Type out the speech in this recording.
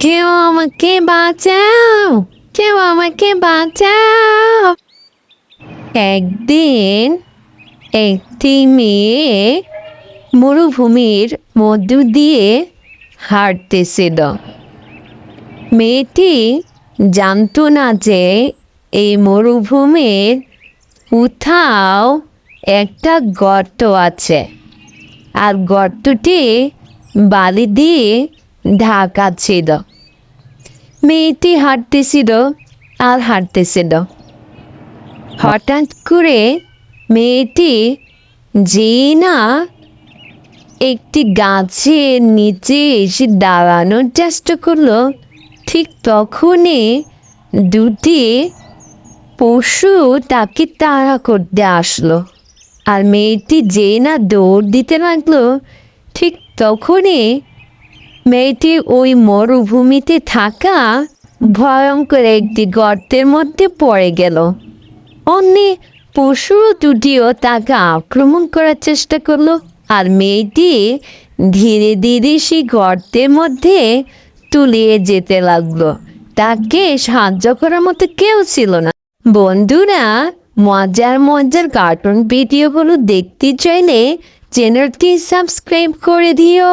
কেউ আমাকে বাঁচাও। কেউ আমাকে বাঁচাও। একদিন একটি মেয়ে মরুভূমির মধ্য দিয়ে হাঁটতেছিল। মেয়েটি জানতো না যে এই মরুভূমির কোথাও একটা গর্ত আছে। আর গর্তটি বালি দিয়ে ঢাকা ছিল। মেয়েটি হাঁটতেছিল, আর হাঁটতেছিল। হঠাৎ করে মেয়েটি যে না একটি গাছের নিচে এসে দাঁড়ানোর চেষ্টা করল। ঠিক তখনই দুটি পশু তাকে তাড়া করতে আসলো, আর মেয়েটি যে না দৌড় দিতে লাগল। ঠিক তখনই মেয়েটি ওই মরুভূমিতে থাকা ভয়ঙ্কর একটি গর্তের মধ্যে পড়ে গেল। অন্য পশু দুটিও তাকে আক্রমণ করার চেষ্টা করল আর মেয়েটি ধীরে ধীরে সেই গর্তের মধ্যে তুলিয়ে যেতে লাগল। তাকে সাহায্য করার মতো কেউ ছিল না। বন্ধুরা, মজার মজার কার্টুন ভিডিওগুলো দেখতে চাইলে চ্যানেলটি সাবস্ক্রাইব করে দিও।